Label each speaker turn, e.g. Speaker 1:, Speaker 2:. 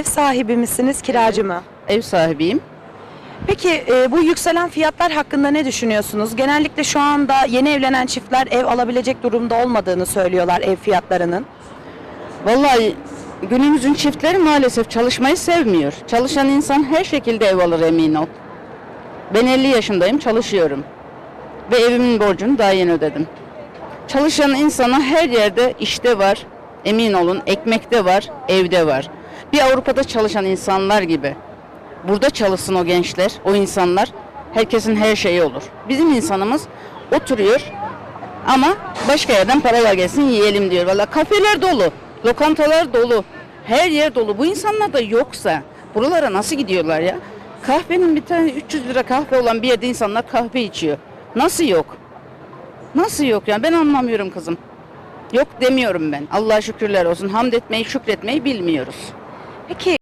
Speaker 1: Ev sahibi misiniz, kiracı mı?
Speaker 2: Ev sahibiyim.
Speaker 1: Peki e, bu yükselen fiyatlar hakkında ne düşünüyorsunuz? Genellikle şu anda yeni evlenen çiftler ev alabilecek durumda olmadığını söylüyorlar ev fiyatlarının.
Speaker 2: Vallahi günümüzün çiftleri maalesef çalışmayı sevmiyor. Çalışan insan her şekilde ev alır emin ol. Ben 50 yaşındayım, çalışıyorum. Ve evimin borcunu daha yeni ödedim. Çalışan insana her yerde işte var, emin olun ekmekte var, evde var. Bir Avrupa'da çalışan insanlar gibi. Burada çalışsın o gençler, o insanlar. Herkesin her şeyi olur. Bizim insanımız oturuyor ama başka yerden paralar gelsin yiyelim diyor. Valla kafeler dolu, lokantalar dolu, her yer dolu. Bu insanlar da yoksa buralara nasıl gidiyorlar ya? Kahvenin bir tane 300 lira kahve olan bir yerde insanlar kahve içiyor. Nasıl yok? Nasıl yok yani ben anlamıyorum kızım. Yok demiyorum ben. Allah'a şükürler olsun. Hamd etmeyi, şükretmeyi bilmiyoruz.
Speaker 1: Peki